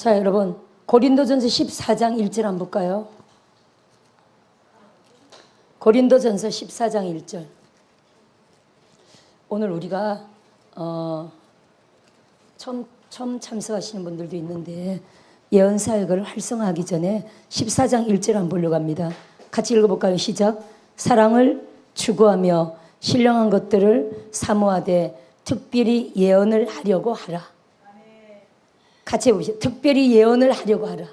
자, 여러분. 고린도전서 14장 1절 한번 볼까요? 고린도전서 14장 1절. 오늘 우리가 어, 처음, 처음 참석하시는 분들도 있는데 예언 사역을 활성화하기 전에 14장 1절 한번 보려고 합니다. 같이 읽어볼까요? 시작. 사랑을 추구하며 신령한 것들을 사모하되 특별히 예언을 하려고 하라. 같이 해보시죠. 특별히 예언을 하려고 하라.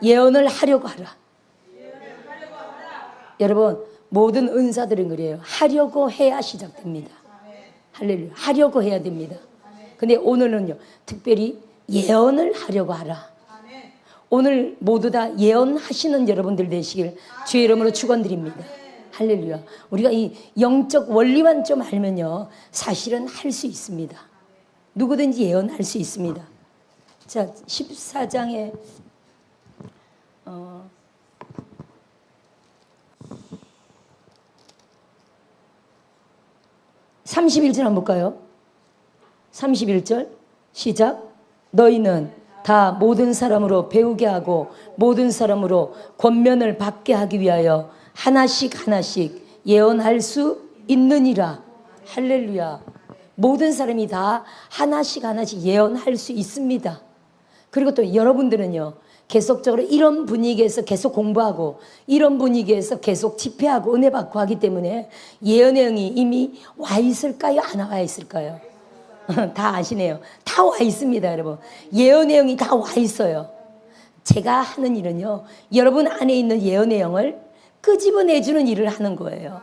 예언을 하려고 하라. 여러분 모든 은사들은 그래요. 하려고 해야 시작됩니다. 할렐루야. 하려고 해야 됩니다. 근데 오늘은요. 특별히 예언을 하려고 하라. 오늘 모두 다 예언하시는 여러분들 되시길 주의 이름으로 축원드립니다. 할렐루야. 우리가 이 영적 원리만 좀 알면요. 사실은 할 수 있습니다. 누구든지 예언할 수 있습니다. 자, 14장에 어 31절 한번 볼까요? 31절 시작 너희는 다 모든 사람으로 배우게 하고 모든 사람으로 권면을 받게 하기 위하여 하나씩 하나씩 예언할 수 있느니라 할렐루야 모든 사람이 다 하나씩 하나씩 예언할 수 있습니다 그리고 또 여러분들은요 계속적으로 이런 분위기에서 계속 공부하고 이런 분위기에서 계속 집회하고 은혜 받고 하기 때문에 예언의 영이 이미 와 있을까요? 안 와 있을까요? 다 아시네요. 다 와 있습니다, 여러분. 예언의 영이 다 와 있어요. 제가 하는 일은요, 여러분 안에 있는 예언의 영을 끄집어내주는 일을 하는 거예요.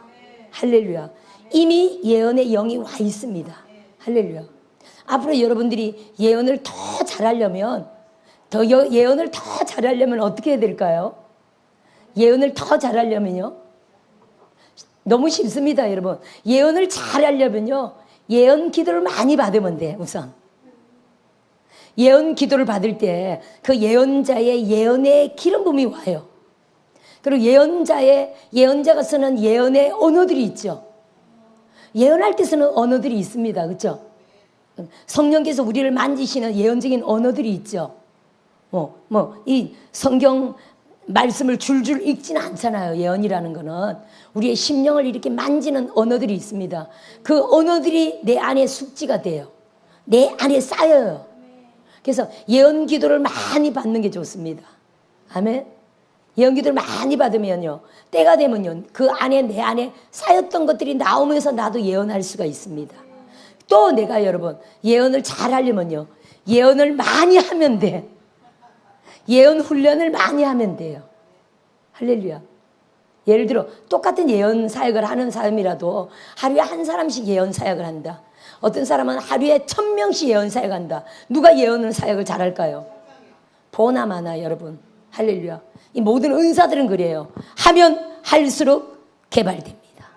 할렐루야. 이미 예언의 영이 와 있습니다. 할렐루야. 앞으로 여러분들이 예언을 더 잘하려면, 더 여- 예언을 더 잘하려면 어떻게 해야 될까요? 예언을 더 잘하려면요. 너무 쉽습니다, 여러분. 예언을 잘하려면요. 예언 기도를 많이 받으면 돼, 우선. 예언 기도를 받을 때 그 예언자의 예언의 기름 부음이 와요. 그리고 예언자의 예언자가 쓰는 예언의 언어들이 있죠. 예언할 때 쓰는 언어들이 있습니다. 그렇죠? 성령께서 우리를 만지시는 예언적인 언어들이 있죠. 뭐, 뭐, 이 성경 말씀을 줄줄 읽지는 않잖아요. 예언이라는 거는. 우리의 심령을 이렇게 만지는 언어들이 있습니다. 그 언어들이 내 안에 숙지가 돼요. 내 안에 쌓여요. 그래서 예언 기도를 많이 받는 게 좋습니다. 아멘. 기도를 많이 받으면요. 때가 되면요. 그 안에 내 안에 쌓였던 것들이 나오면서 나도 예언할 수가 있습니다. 또 내가 여러분 예언을 잘 하려면요. 예언을 많이 하면 돼. 예언 훈련을 많이 하면 돼요. 할렐루야. 예를 들어 똑같은 예언 사역을 하는 사람이라도 하루에 한 사람씩 예언 사역을 한다. 어떤 사람은 하루에 천 명씩 예언 사역한다. 누가 예언을 사역을 잘할까요? 보나 마나 여러분. 할렐루야. 이 모든 은사들은 그래요. 하면 할수록 개발됩니다.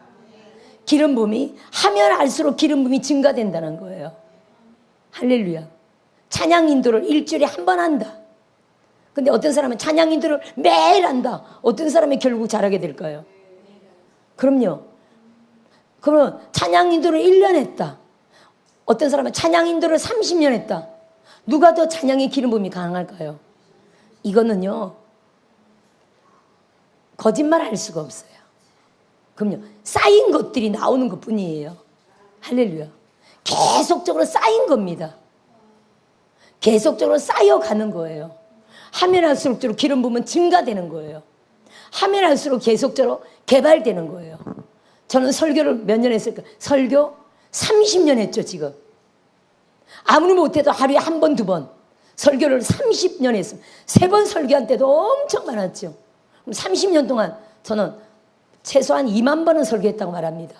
기름 부음이 하면 할수록 기름 부음이 증가된다는 거예요. 할렐루야. 찬양 인도를 일주일에 한 번 한다. 근데 어떤 사람은 찬양 인도를 매일 한다. 어떤 사람이 결국 잘하게 될까요? 그럼요. 그러면 찬양 인도를 1년 했다. 어떤 사람은 찬양 인도를 30년 했다. 누가 더 찬양의 기름 부음이 강할까요? 이거는요. 거짓말 할 수가 없어요. 그럼요. 쌓인 것들이 나오는 것 뿐이에요. 할렐루야. 계속적으로 쌓인 겁니다. 계속적으로 쌓여가는 거예요. 하면 할수록 기름 부으면 증가되는 거예요. 하면 할수록 계속적으로 개발되는 거예요. 저는 설교를 몇 년 했을까? 설교 30년 했죠, 지금. 아무리 못해도 하루에 한 번, 두 번. 설교를 30년 했습니다. 세 번 설교한 때도 엄청 많았죠. 30년 동안 저는 최소한 2만 번은 설교했다고 말합니다.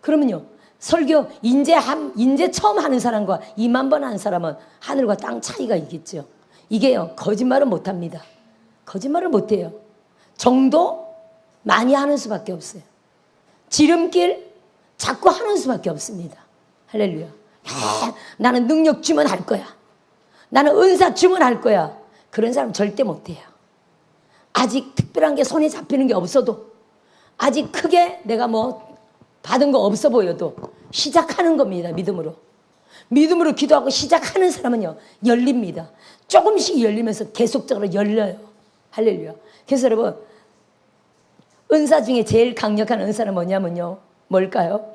그러면요. 설교 인제 한 인제 처음 하는 사람과 2만 번 하는 사람은 하늘과 땅 차이가 있겠죠. 이게요. 거짓말은 못 합니다. 거짓말을 못 해요. 정도 많이 하는 수밖에 없어요. 지름길 자꾸 하는 수밖에 없습니다. 할렐루야. 야, 나는 능력 주면 할 거야. 나는 은사 주면 할 거야. 그런 사람 절대 못 해요. 아직 특별한 게 손에 잡히는 게 없어도 아직 크게 내가 뭐 받은 거 없어 보여도 시작하는 겁니다. 믿음으로. 믿음으로 기도하고 시작하는 사람은요, 열립니다. 조금씩 열리면서 계속적으로 열려요. 할렐루야. 그래서 여러분, 은사 중에 제일 강력한 은사는 뭐냐면요. 뭘까요?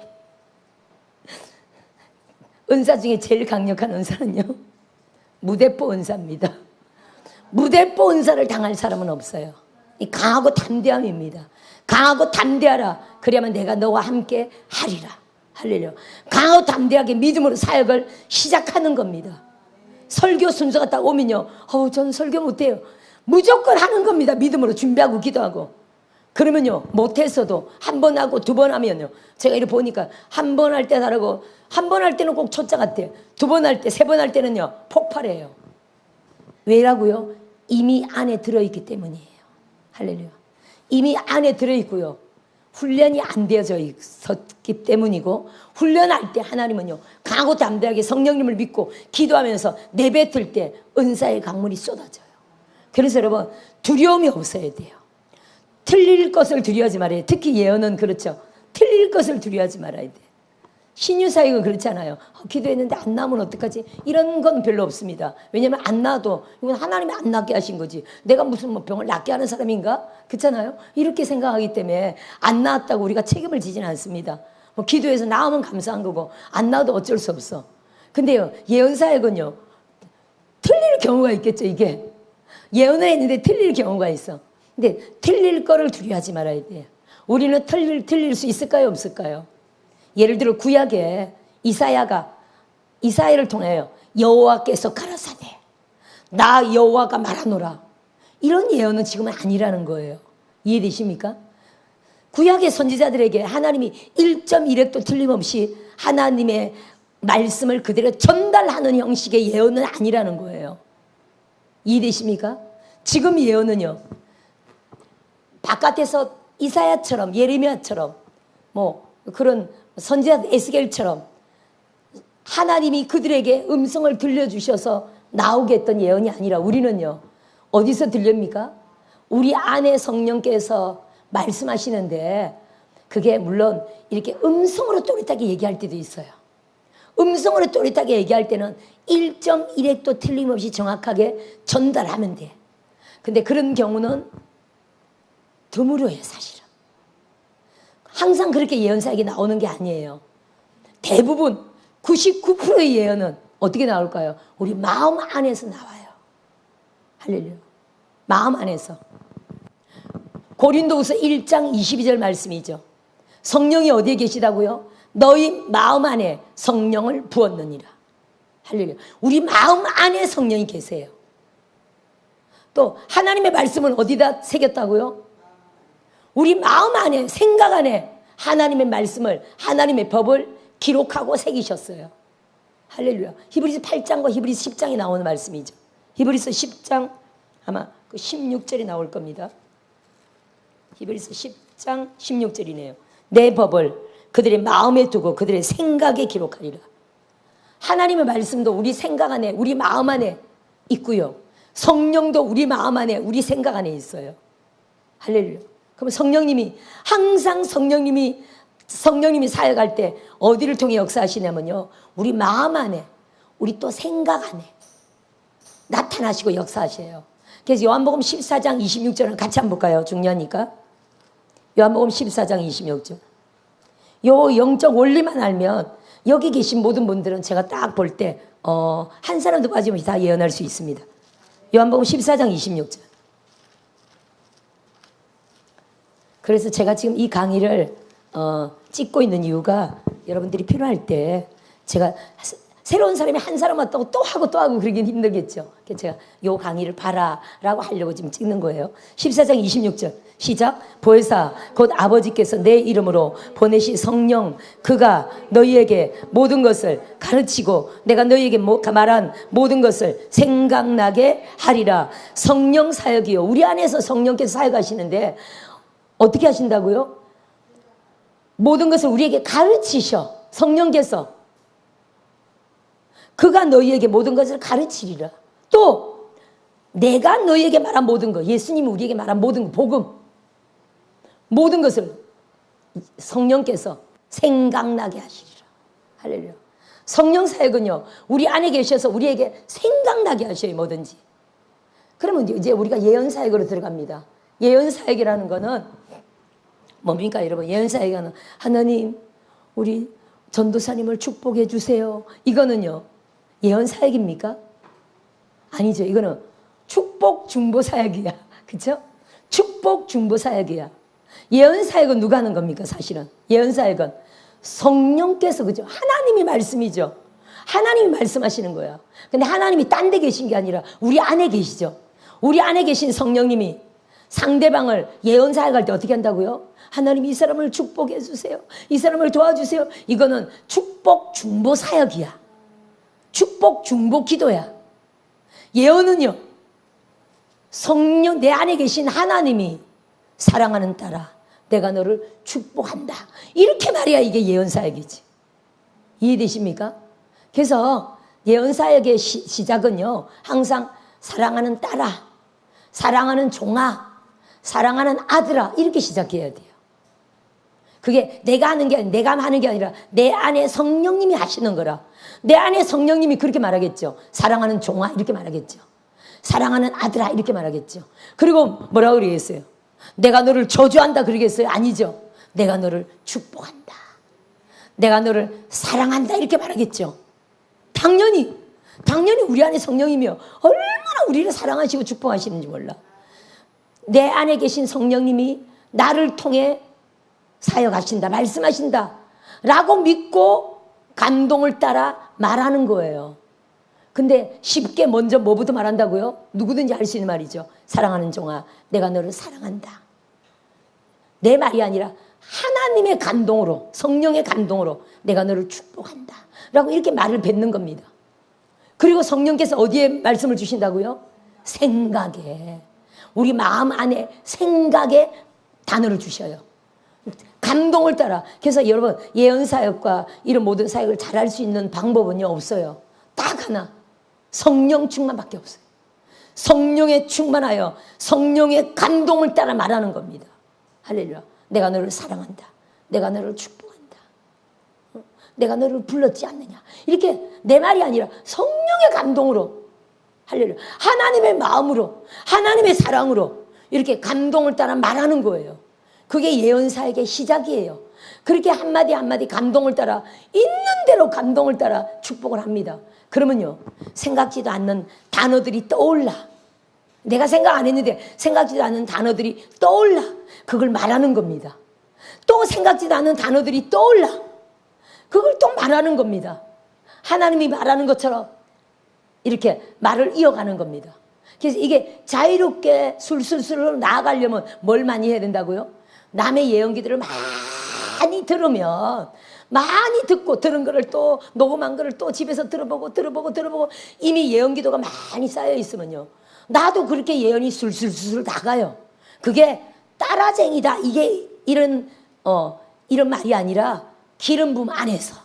은사 중에 제일 강력한 은사는요. 무대포 은사입니다. 무대포 은사를 당할 사람은 없어요. 이 강하고 담대함입니다. 강하고 담대하라. 그래야만 내가 너와 함께 하리라. 할렐루야. 강하고 담대하게 믿음으로 사역을 시작하는 겁니다. 설교 순서가 딱 오면요. 어우, 저는 설교 못해요. 무조건 하는 겁니다. 믿음으로 준비하고 기도하고. 그러면요, 못했어도 한 번 하고 두 번 하면요. 제가 이렇게 보니까 한 번 할 때 다르고, 한 번 할 때는 꼭 초짜 같아요. 두 번 할 때, 세 번 할 때는요, 폭발해요. 왜라고요? 이미 안에 들어있기 때문이에요. 할렐루야. 이미 안에 들어있고요. 훈련이 안 되어져 있었기 때문이고 훈련할 때 하나님은요 강하고 담대하게 성령님을 믿고 기도하면서 내뱉을 때 은사의 강물이 쏟아져요. 그래서 여러분 두려움이 없어야 돼요. 틀릴 것을 두려워하지 말아요. 특히 예언은 그렇죠. 틀릴 것을 두려워하지 말아야 돼. 신유사역은 그렇잖아요. 어, 기도했는데 안 나오면 어떡하지? 이런 건 별로 없습니다. 왜냐면 안 나도 이건 하나님이 안 낫게 하신 거지. 내가 무슨 뭐 병을 낫게 하는 사람인가? 그렇잖아요. 이렇게 생각하기 때문에 안 나았다고 우리가 책임을 지지는 않습니다. 뭐 기도해서 나오면 감사한 거고 안 나도 어쩔 수 없어. 근데요 예언사역은요 틀릴 경우가 있겠죠 이게 예언을 했는데 틀릴 경우가 있어. 근데 틀릴 거를 두려워하지 말아야 돼요. 우리는 틀릴 틀릴 수 있을까요 없을까요? 예를 들어 구약에 이사야가 이사야를 통하여 여호와께서 가라사대 나 여호와가 말하노라 이런 예언은 지금은 아니라는 거예요. 이해되십니까? 구약의 선지자들에게 하나님이 1.1획도 틀림없이 하나님의 말씀을 그대로 전달하는 형식의 예언은 아니라는 거예요. 이해되십니까? 지금 예언은요. 바깥에서 이사야처럼 예레미야처럼 뭐 그런 선지자 에스겔처럼 하나님이 그들에게 음성을 들려주셔서 나오게 했던 예언이 아니라 우리는요 어디서 들립니까? 우리 안에 성령께서 말씀하시는데 그게 물론 이렇게 음성으로 또렷하게 얘기할 때도 있어요. 음성으로 또렷하게 얘기할 때는 1.1획도 틀림없이 정확하게 전달하면 돼. 근데 그런 경우는 드물어요, 사실은. 항상 그렇게 예언사에게 나오는 게 아니에요. 대부분 99%의 예언은 어떻게 나올까요? 우리 마음 안에서 나와요. 할렐루야. 마음 안에서. 고린도후서 1장 22절 말씀이죠. 성령이 어디에 계시다고요? 너희 마음 안에 성령을 부었느니라. 할렐루야. 우리 마음 안에 성령이 계세요. 또 하나님의 말씀은 어디다 새겼다고요? 우리 마음 안에 생각 안에 하나님의 말씀을 하나님의 법을 기록하고 새기셨어요. 할렐루야. 히브리서 8장과 히브리서 10장에 나오는 말씀이죠. 히브리서 10장 아마 그 16절이 나올 겁니다. 히브리서 10장 16절이네요. 내 법을 그들의 마음에 두고 그들의 생각에 기록하리라. 하나님의 말씀도 우리 생각 안에 우리 마음 안에 있고요. 성령도 우리 마음 안에 우리 생각 안에 있어요. 할렐루야. 그럼 성령님이 항상 성령님이 성령님이 사역할 때 어디를 통해 역사하시냐면요. 우리 마음 안에 우리 또 생각 안에 나타나시고 역사하셔요. 그래서 요한복음 14장 26절을 같이 한번 볼까요? 중요하니까. 요한복음 14장 26절. 요 영적 원리만 알면 여기 계신 모든 분들은 제가 딱 볼 때, 어, 한 사람도 빠짐없이 다 예언할 수 있습니다. 요한복음 14장 26절. 그래서 제가 지금 이 강의를 어, 찍고 있는 이유가 여러분들이 필요할 때 제가 새로운 사람이 한 사람 왔다고 또 하고 또 하고 그러긴 힘들겠죠. 그래서 제가 요 강의를 봐라라고 하려고 지금 찍는 거예요. 14장 26절 시작 보혜사 곧 아버지께서 내 이름으로 보내신 성령 그가 너희에게 모든 것을 가르치고 내가 너희에게 말한 모든 것을 생각나게 하리라 성령 사역이요 우리 안에서 성령께서 사역하시는데 어떻게 하신다고요? 모든 것을 우리에게 가르치셔 성령께서 그가 너희에게 모든 것을 가르치리라. 또 내가 너희에게 말한 모든 것, 예수님이 우리에게 말한 모든 것, 복음, 모든 것을 성령께서 생각나게 하시리라. 할렐루야. 성령 사역은요, 우리 안에 계셔서 우리에게 생각나게 하셔요, 뭐든지. 그러면 이제 우리가 예언 사역으로 들어갑니다. 예언 사역이라는 거는 뭡니까, 여러분? 예언 사역은 하나님, 우리 전도사님을 축복해 주세요. 이거는요, 예언 사역입니까? 아니죠. 이거는 축복 중보 사역이야. 그쵸? 축복 중보 사역이야. 예언 사역은 누가 하는 겁니까, 사실은? 예언 사역은 성령께서 그죠? 하나님이 말씀이죠. 하나님이 말씀하시는 거야. 근데 하나님이 딴 데 계신 게 아니라 우리 안에 계시죠. 우리 안에 계신 성령님이 상대방을 예언 사역할 때 어떻게 한다고요? 하나님 이 사람을 축복해 주세요. 이 사람을 도와주세요. 이거는 축복 중보 사역이야. 축복 중보 기도야. 예언은요. 성령 내 안에 계신 하나님이 사랑하는 딸아 내가 너를 축복한다. 이렇게 말해야 이게 예언 사역이지. 이해되십니까? 그래서 예언 사역의 시, 시작은요. 항상 사랑하는 딸아, 사랑하는 종아, 사랑하는 아들아 이렇게 시작해야 돼요. 그게 내가 하는 게 아니라 내가 하는 게 아니라 내 안에 성령님이 하시는 거라. 내 안에 성령님이 그렇게 말하겠죠. 사랑하는 종아 이렇게 말하겠죠. 사랑하는 아들아 이렇게 말하겠죠. 그리고 뭐라고 그러겠어요? 내가 너를 저주한다 그러겠어요? 아니죠. 내가 너를 축복한다. 내가 너를 사랑한다 이렇게 말하겠죠. 당연히 당연히 우리 안에 성령이며 얼마나 우리를 사랑하시고 축복하시는지 몰라. 내 안에 계신 성령님이 나를 통해 사역하신다, 말씀하신다. 라고 믿고 감동을 따라 말하는 거예요. 근데 쉽게 먼저 뭐부터 말한다고요? 누구든지 할 수 있는 말이죠. 사랑하는 종아, 내가 너를 사랑한다. 내 말이 아니라 하나님의 감동으로, 성령의 감동으로 내가 너를 축복한다. 라고 이렇게 말을 뱉는 겁니다. 그리고 성령께서 어디에 말씀을 주신다고요? 생각에. 우리 마음 안에 생각에 단어를 주셔요. 감동을 따라. 그래서 여러분, 예언 사역과 이런 모든 사역을 잘할 수 있는 방법은요, 없어요. 딱 하나. 성령 충만밖에 없어요. 성령에 충만하여 성령의 감동을 따라 말하는 겁니다. 할렐루야. 내가 너를 사랑한다. 내가 너를 축복한다. 어? 내가 너를 불렀지 않느냐. 이렇게 내 말이 아니라 성령의 감동으로 할렐루야. 하나님의 마음으로 하나님의 사랑으로 이렇게 감동을 따라 말하는 거예요. 그게 예언사역의 시작이에요. 그렇게 한마디 한마디 감동을 따라 있는 대로 감동을 따라 축복을 합니다. 그러면요. 생각지도 않는 단어들이 떠올라. 내가 생각 안 했는데 생각지도 않는 단어들이 떠올라. 그걸 말하는 겁니다. 또 생각지도 않는 단어들이 떠올라. 그걸 또 말하는 겁니다. 하나님이 말하는 것처럼 이렇게 말을 이어가는 겁니다. 그래서 이게 자유롭게 술술술 나아가려면 뭘 많이 해야 된다고요? 남의 예언기들을 많이 들으면 많이 듣고 들은 거를 또 녹음한 거를 또 집에서 들어보고 들어보고 들어보고 이미 예언 기도가 많이 쌓여 있으면요. 나도 그렇게 예언이 술술술 나가요. 그게 따라쟁이다. 이게 이런 어 이런 말이 아니라 기름 붐 안에서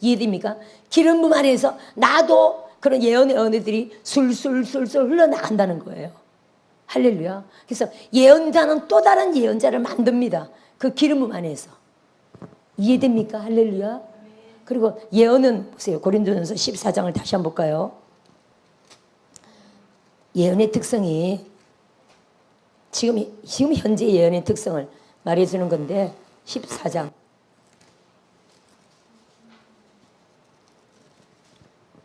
이해됩니까? 기름 붐 안에서 나도 그런 예언의 언어들이 술술술술 흘러나간다는 거예요. 할렐루야. 그래서 예언자는 또 다른 예언자를 만듭니다. 그 기름 붐 안에서. 이해됩니까? 할렐루야. 그리고 예언은 보세요. 고린도전서 14장을 다시 한번 볼까요? 예언의 특성이 지금 지금 현재 예언의 특성을 말해 주는 건데 14장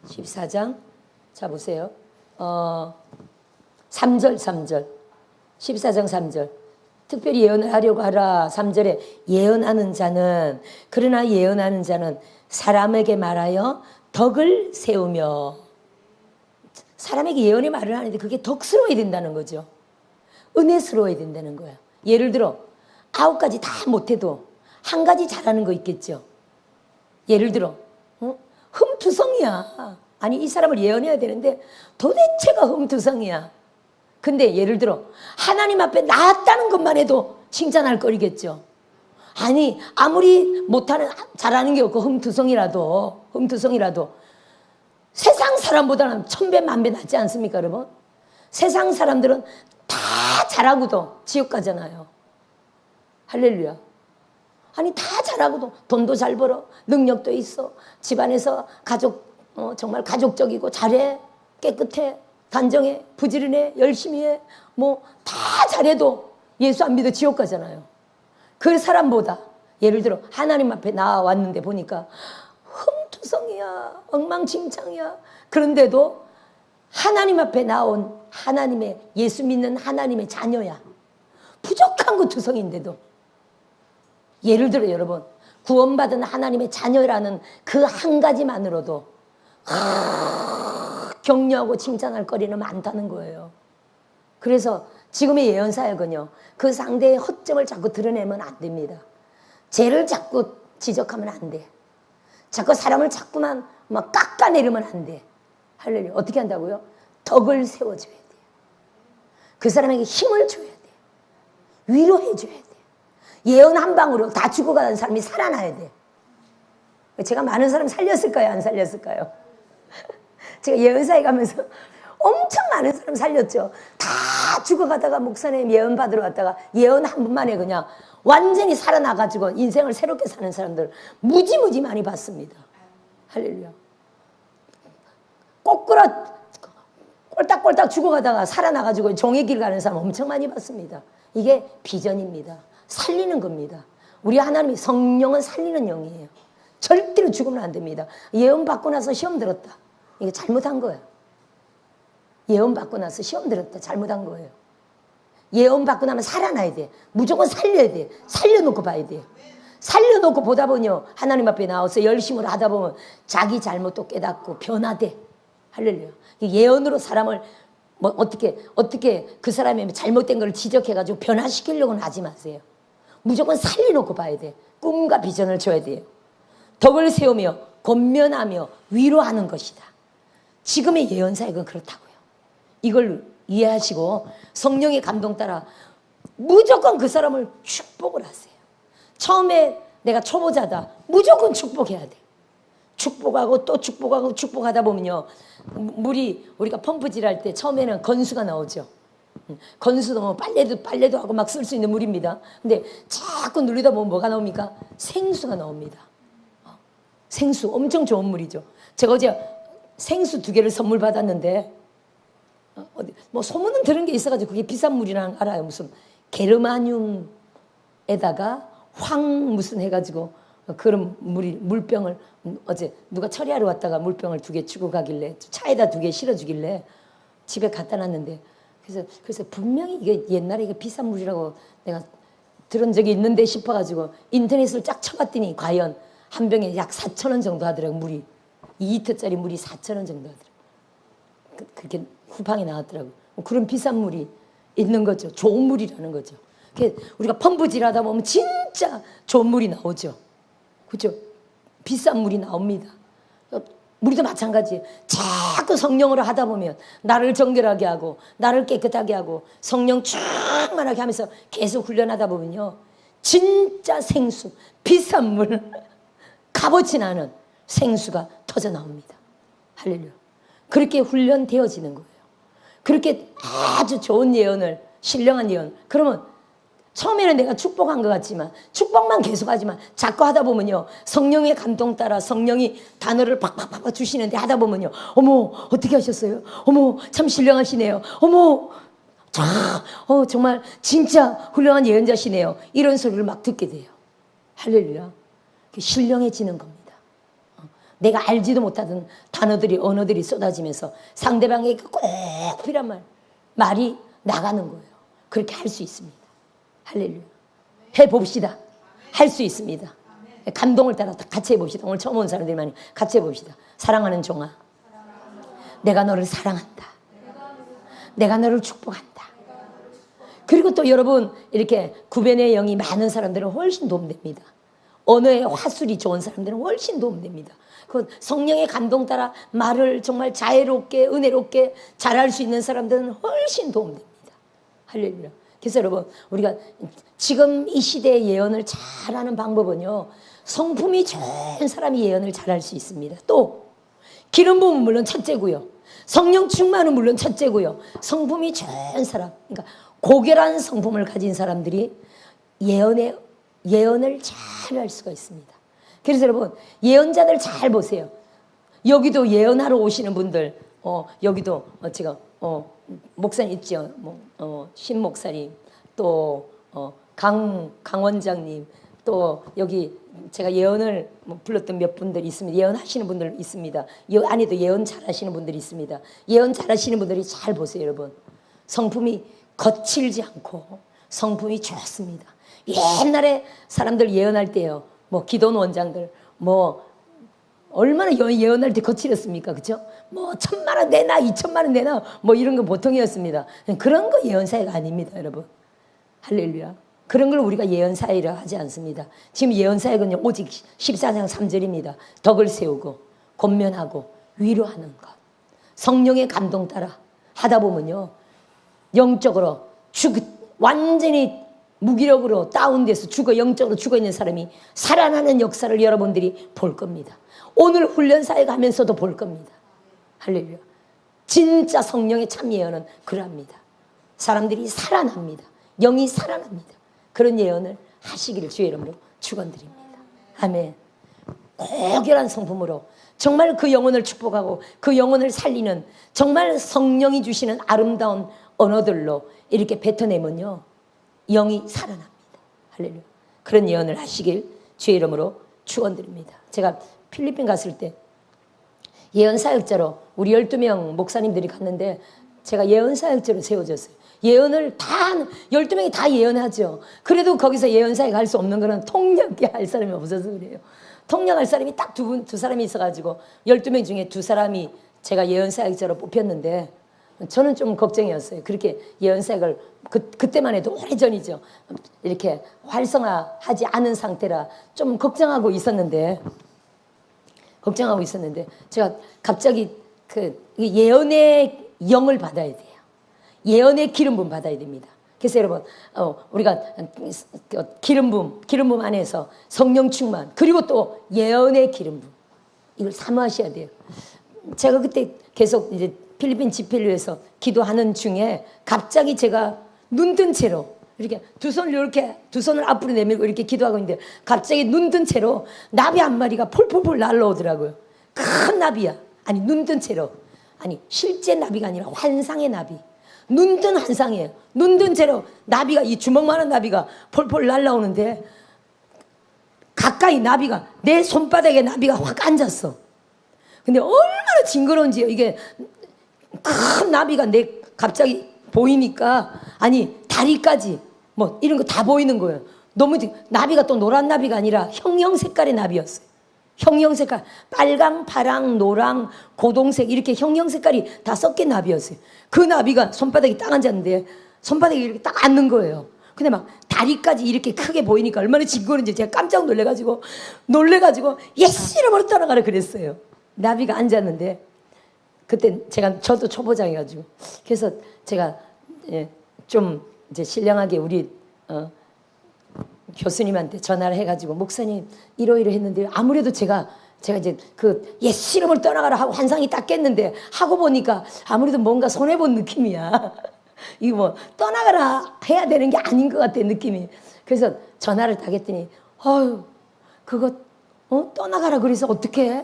14장 자 보세요. 어 3절 3절 14장 3절 특별히 예언을 하려고 하라. 3절에 예언하는 자는 그러나 예언하는 자는 사람에게 말하여 덕을 세우며 사람에게 예언의 말을 하는데 그게 덕스러워야 된다는 거죠. 은혜스러워야 된다는 거야. 예를 들어 아홉 가지 다 못해도 한 가지 잘하는 거 있겠죠. 예를 들어 어? 흠투성이야. 아니 이 사람을 예언해야 되는데 도대체가 흠투성이야. 근데 예를 들어 하나님 앞에 나았다는 것만 해도 칭찬할 거리겠죠. 아니 아무리 못하는 잘하는 게 없고 흠투성이라도 흠투성이라도 세상 사람보다는 천배 만배 낫지 않습니까 여러분? 세상 사람들은 다 잘하고도 지옥 가잖아요. 할렐루야. 아니 다 잘하고도 돈도 잘 벌어. 능력도 있어. 집안에서 가족 어, 정말 가족적이고 잘해. 깨끗해. 단정해. 부지런해. 열심히 해 뭐 다 잘해도 예수 안 믿어 지옥 가잖아요. 그 사람보다 예를 들어 하나님 앞에 나왔는데 보니까 흠투성이야. 엉망진창이야. 그런데도 하나님 앞에 나온 하나님의 예수 믿는 하나님의 자녀야. 부족한 그 투성인데도 예를 들어 여러분 구원받은 하나님의 자녀라는 그 한 가지만으로도 아, 격려하고 칭찬할 거리는 많다는 거예요. 그래서 지금의 예언 사역은요. 그 상대의 허점을 자꾸 드러내면 안 됩니다. 죄를 자꾸 지적하면 안 돼. 자꾸 사람을 자꾸만 막 깎아내리면 안 돼. 할렐루야. 어떻게 한다고요? 덕을 세워줘야 돼. 그 사람에게 힘을 줘야 돼. 위로해줘야 돼. 예언 한 방으로 다 죽어가는 사람이 살아나야 돼. 제가 많은 사람 살렸을까요? 안 살렸을까요? 제가 예언사에 가면서 엄청 많은 사람 살렸죠. 다 죽어가다가 목사님 예언 받으러 왔다가 예언 한 번만에 그냥 완전히 살아나가지고 인생을 새롭게 사는 사람들 무지무지 많이 봤습니다. 할렐루야. 꼬꾸라 꼴딱꼴딱 죽어가다가 살아나가지고 종의 길 가는 사람 엄청 많이 봤습니다. 이게 비전입니다. 살리는 겁니다. 우리 하나님이 성령은 살리는 영이에요. 절대로 죽으면 안 됩니다. 예언 받고 나서 시험 들었다. 이게 잘못한 거예요. 예언 받고 나서 시험 들었다. 잘못한 거예요. 예언 받고 나면 살아나야 돼. 무조건 살려야 돼. 살려놓고 봐야 돼. 살려놓고 보다 보니요. 하나님 앞에 나와서 열심으로 하다 보면 자기 잘못도 깨닫고 변화돼. 할렐루야. 예언으로 사람을 뭐 어떻게 어떻게 그 사람의 잘못된 걸 지적해가지고 변화시키려고는 하지 마세요. 무조건 살려놓고 봐야 돼. 꿈과 비전을 줘야 돼요. 덕을 세우며 권면하며 위로하는 것이다. 지금의 예언 사역은 그렇다고요. 이걸 이해하시고 성령의 감동 따라 무조건 그 사람을 축복을 하세요. 처음에 내가 초보자다. 무조건 축복해야 돼. 축복하고 또 축복하고 축복하다 보면요. 물이 우리가 펌프질 할 때 처음에는 건수가 나오죠. 건수도 뭐 빨래도 빨래도 하고 막 쓸 수 있는 물입니다. 근데 자꾸 누르다 보면 뭐가 나옵니까? 생수가 나옵니다. 어, 생수 엄청 좋은 물이죠. 제가 어제 생수 두 개를 선물 받았는데 어, 어디 뭐 소문은 들은 게 있어가지고 그게 비싼 거 알아요. 무슨 게르마늄에다가 황 무슨 해가지고 그런 물이 물병을 어제 누가 처리하러 왔다가 물병을 두개 주고 가길래 차에다 두 개 실어주길래 집에 갖다 놨는데 그래서 그래서 분명히 이게 옛날에 이게 비싼 물이라고 내가 들은 적이 있는데 싶어가지고 인터넷을 쫙 쳐봤더니 과연 한 병에 약 4천 원 정도 하더라고 물이. 2리터짜리 물이 4천 원 정도 하더라고. 그, 그렇게 후방에 나왔더라고. 그런 비싼 물이 있는 거죠. 좋은 물이라는 거죠. 우리가 펌프질하다 보면 진짜 좋은 물이 나오죠. 그죠? 비싼 물이 나옵니다 우리도 마찬가지예요. 자꾸 성령으로 하다 보면 나를 정결하게 하고 나를 깨끗하게 하고 성령 충만하게 하면서 계속 훈련하다 보면요. 진짜 생수, 비싼 물, 값어치 나는 생수가 터져 나옵니다. 할렐루야. 그렇게 훈련되어지는 거예요. 그렇게 아주 좋은 예언을, 신령한 예언. 그러면 처음에는 내가 축복한 것 같지만 축복만 계속하지만 자꾸 하다 보면요 성령의 감동 따라 성령이 단어를 팍팍팍 주시는데 하다 보면요 어머 어떻게 하셨어요? 어머 참 신령하시네요. 어머 자, 어, 정말 진짜 훌륭한 예언자시네요. 이런 소리를 막 듣게 돼요. 할렐루야. 신령해지는 겁니다. 어, 내가 알지도 못하던 단어들이 언어들이 쏟아지면서 상대방에게 꼭 필요한 말 말이 나가는 거예요. 그렇게 할 수 있습니다. 할렐루야. 해봅시다. 할 수 있습니다. 감동을 따라 같이 해봅시다. 오늘 처음 온 사람들이 같이 해봅시다. 사랑하는 종아. 내가 너를 사랑한다. 내가 너를 축복한다. 그리고 또 여러분 이렇게 구변의 영이 많은 사람들은 훨씬 도움됩니다. 언어의 화술이 좋은 사람들은 훨씬 도움됩니다. 그 성령의 감동 따라 말을 정말 자애롭게 은혜롭게 잘할 수 있는 사람들은 훨씬 도움됩니다. 할렐루야. 그래서 여러분 우리가 지금 이 시대의 예언을 잘하는 방법은요. 성품이 좋은 사람이 예언을 잘할 수 있습니다. 또 기름 부음은 물론 첫째고요. 성령 충만은 물론 첫째고요. 성품이 좋은 사람, 그러니까 고결한 성품을 가진 사람들이 예언의 예언을 잘 할 수가 있습니다. 그래서 여러분 예언자들 잘 보세요. 여기도 예언하러 오시는 분들, 어, 여기도 어, 제가 어, 목사님 있죠, 뭐, 어, 신 목사님, 또 어, 강, 강 원장님, 또 여기 제가 예언을 뭐 불렀던 몇 분들이 있습니다. 예언하시는 분들 있습니다. 예, 안에도 예언 잘하시는 분들이 있습니다. 예언 잘하시는 분들이 잘 보세요, 여러분. 성품이 거칠지 않고 성품이 좋습니다. 옛날에 사람들 예언할 때요, 뭐 기도원 원장들, 뭐 얼마나 예- 예언할 때 거칠었습니까? 그죠? 뭐 천만 원 내놔, 이천만 원 내놔, 뭐 이런 거 보통이었습니다. 그런 거 예언사회가 아닙니다, 여러분. 할렐루야. 그런 걸 우리가 예언사회라 하지 않습니다. 지금 예언사회는요, 오직 14장 3절입니다. 덕을 세우고, 권면하고, 위로하는 것. 성령의 감동 따라 하다 보면요, 영적으로 죽, 완전히 무기력으로 다운돼서 죽어, 영적으로 죽어 있는 사람이 살아나는 역사를 여러분들이 볼 겁니다. 오늘 훈련사에 가면서도 볼 겁니다. 할렐루야. 진짜 성령의 참 예언은 그럽니다. 사람들이 살아납니다. 영이 살아납니다. 그런 예언을 하시기를 주의 이름으로 축원드립니다. 아멘. 고결한 성품으로 정말 그 영혼을 축복하고 그 영혼을 살리는 정말 성령이 주시는 아름다운 언어들로 이렇게 뱉어내면요. 영이 살아납니다. 할렐루야. 그런 예언을 하시길 주의 이름으로 축원드립니다. 제가 필리핀 갔을 때 예언 사역자로 우리 12명 목사님들이 갔는데 제가 예언 사역자로 세워졌어요. 예언을 다 12명이 다 예언하죠. 그래도 거기서 예언 사역 할수 없는 거는 통역할 사람이 없어서 그래요. 통역할 사람이 딱 두 분, 두 사람이 있어가지고 12명 중에 두 사람이 제가 예언 사역자로 뽑혔는데 저는 좀 걱정이었어요. 그렇게 예언 사역을 그, 그때만 해도 오래전이죠. 이렇게 활성화하지 않은 상태라 좀 걱정하고 있었는데 걱정하고 있었는데 제가 갑자기 그 예언의 영을 받아야 돼요. 예언의 기름 부음 받아야 됩니다. 그래서 여러분 어, 우리가 기름 부음 기름 부음 안에서 성령 충만 그리고 또 예언의 기름 부음 이걸 사모하셔야 돼요. 제가 그때 계속 이제 필리핀 집회를 위해서 기도하는 중에 갑자기 제가 눈뜬 채로 이렇게 두 손을 이렇게 두 손을 앞으로 내밀고 이렇게 기도하고 있는데 갑자기 눈 뜬 채로 나비 한 마리가 폴폴폴 날라오더라고요. 큰 나비야. 아니 눈 뜬 채로. 아니 실제 나비가 아니라 환상의 나비. 눈 뜬 환상이에요. 눈 뜬 채로 나비가 이 주먹만한 나비가 폴폴 날라오는데 가까이 나비가 내 손바닥에 나비가 확 앉았어. 근데 얼마나 징그러운지요. 이게 큰 나비가 내 갑자기 보이니까 아니 다리까지 뭐 이런 거 다 보이는 거예요. 너무 징- 나비가 또 노란 나비가 아니라 형형 색깔의 나비였어요. 형형 색깔 빨강, 파랑, 노랑, 고동색 이렇게 형형 색깔이 다 섞인 나비였어요. 그 나비가 손바닥에 딱 앉았는데 손바닥에 이렇게 딱 앉는 거예요. 근데 막 다리까지 이렇게 크게 보이니까 얼마나 징그러운지 제가 깜짝 놀래가지고 놀래가지고 예스 이름으로 따라가라 그랬어요. 나비가 앉았는데 그때 제가 저도 초보자여가지고 그래서 제가 예, 좀 이제 신령하게 우리 어, 교수님한테 전화를 해가지고 목사님 이러이러 했는데 아무래도 제가 제가 이제 그 예수 이름을 떠나가라 하고 환상이 딱 깼는데 하고 보니까 아무래도 뭔가 손해 본 느낌이야. 이거 뭐 떠나가라 해야 되는 게 아닌 것 같아 느낌이. 그래서 전화를 딱 했더니 어유 그거 어 떠나가라 그래서 어떻게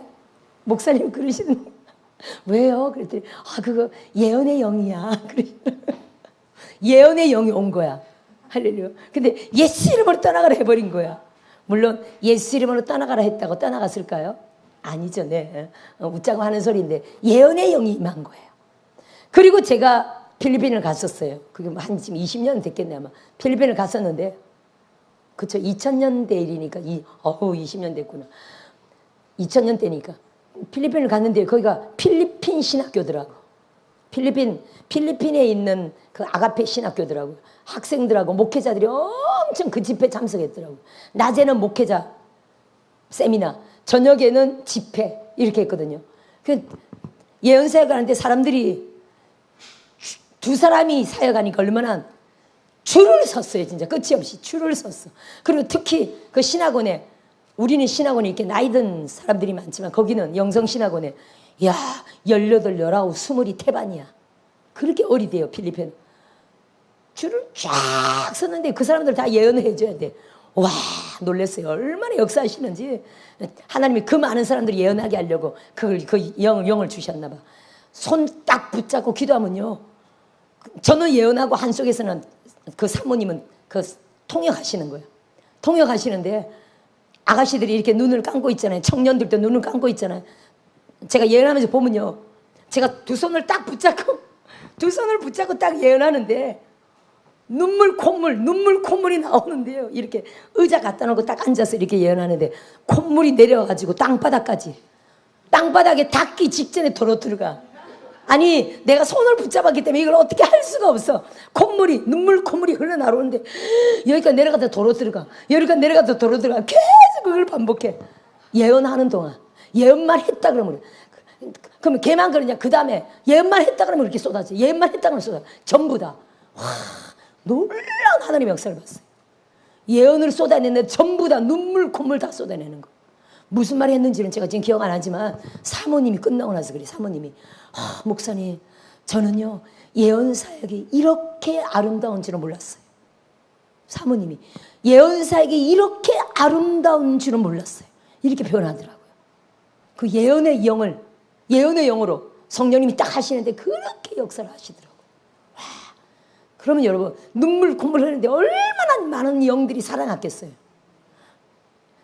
목사님 그러시는 왜요? 그랬더니 아 그거 예언의 영이야. 그래. 예언의 영이 온 거야. 할렐루야. 근데 예수 이름으로 떠나가라 해버린 거야. 물론 예수 이름으로 떠나가라 했다고 떠나갔을까요? 아니죠. 네. 어, 웃자고 하는 소리인데 예언의 영이 임한 거예요. 그리고 제가 필리핀을 갔었어요. 그게 뭐한 지금 20년 됐겠네 아마. 필리핀을 갔었는데 그쵸 2000년대 일이니까 이 어우 20년 됐구나. 2000년 때니까 필리핀을 갔는데 거기가 필리핀 신학교더라고. 필리핀 필리핀에 있는 그 아가페 신학교더라고요. 학생들하고 목회자들이 엄청 그 집회 참석했더라고요. 낮에는 목회자 세미나, 저녁에는 집회 이렇게 했거든요. 그 예언사역 하는데 사람들이 주- 두 사람이 사역하니까 얼마나 줄을 섰어요, 진짜 끝이 없이 줄을 섰어. 그리고 특히 그 신학원에 우리는 신학원에 이렇게 나이 든 사람들이 많지만 거기는 영성 신학원에 야, 18, 19, 20이 태반이야. 그렇게 어리대요, 필리핀. 줄을 쫙 섰는데 그 사람들 다 예언을 해줘야 돼. 와, 놀랐어요. 얼마나 역사하시는지 하나님이 그 많은 사람들이 예언하게 하려고 그걸 그 영, 영을 주셨나 봐. 손 딱 붙잡고 기도하면요. 저는 예언하고 한쪽에서는 그 사모님은 그 통역하시는 거예요. 통역하시는데 아가씨들이 이렇게 눈을 감고 있잖아요. 청년들도 눈을 감고 있잖아요. 제가 예언하면서 보면요. 제가 두 손을 딱 붙잡고 두 손을 붙잡고 딱 예언하는데 눈물 콧물 눈물 콧물이 나오는데요. 이렇게 의자 갖다 놓고 딱 앉아서 이렇게 예언하는데 콧물이 내려가지고 땅바닥까지 땅바닥에 닿기 직전에 도로 들어가. 아니 내가 손을 붙잡았기 때문에 이걸 어떻게 할 수가 없어. 콧물이 눈물 콧물이 흘러나오는데 여기까지 내려가다 도로 들어가. 여기까지 내려가다 도로 들어가. 계속 그걸 반복해. 예언하는 동안 예언만 했다 그러면 그러면 걔만 그러냐 그 다음에 예언만 했다 그러면 이렇게 쏟아져. 예언만 했다 그러면 쏟아. 전부 다. 와 놀라운 하나님의 역사를 봤어요. 예언을 쏟아내는데 전부 다 눈물 콧물 다 쏟아내는 거. 무슨 말 했는지는 제가 지금 기억 안 하지만 사모님이 끝나고 나서 그래 사모님이 아, 목사님 저는요 예언 사역이 이렇게 아름다운 줄은 몰랐어요. 사모님이 예언 사역이 이렇게 아름다운 줄은 몰랐어요. 이렇게 표현하더라고요. 그 예언의 영을 예언의 영으로 성령님이 딱 하시는데 그렇게 역사를 하시더라고요. 와, 그러면 여러분 눈물 콧물 흘리는데 얼마나 많은 영들이 살아났겠어요.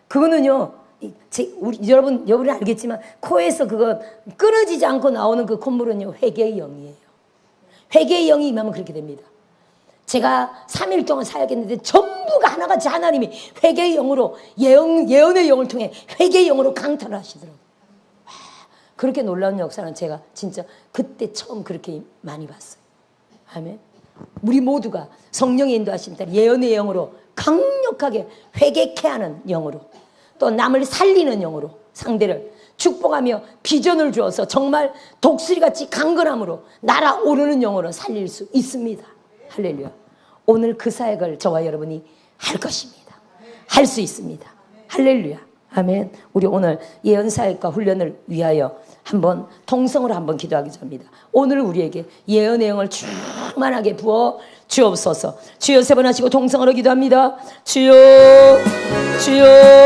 그거는요. 이, 제, 우리 여러분 여러분이 알겠지만 코에서 그거 끊어지지 않고 나오는 그 콧물은요 회개의 영이에요. 회개의 영이 임하면 그렇게 됩니다. 제가 3일 동안 사역했는데 전부가 하나같이 하나님이 회개의 영으로 예언, 예언의 영을 통해 회개의 영으로 강탈을 하시더라고요. 와, 그렇게 놀라운 역사는 제가 진짜 그때 처음 그렇게 많이 봤어요. 아멘. 우리 모두가 성령의 인도하심 따라 예언의 영으로 강력하게 회개케 하는 영으로 또 남을 살리는 영으로 상대를 축복하며 비전을 주어서 정말 독수리같이 강건함으로 날아오르는 영으로 살릴 수 있습니다. 할렐루야. 오늘 그 사역을 저와 여러분이 할 것입니다. 할 수 있습니다. 할렐루야. 아멘. 우리 오늘 예언 사역과 훈련을 위하여 한번 통성으로 한번 기도하기 전입니다. 오늘 우리에게 예언의 영을 충만하게 부어 주옵소서. 주여 세 번 하시고 통성으로 기도합니다. 주여, 주여.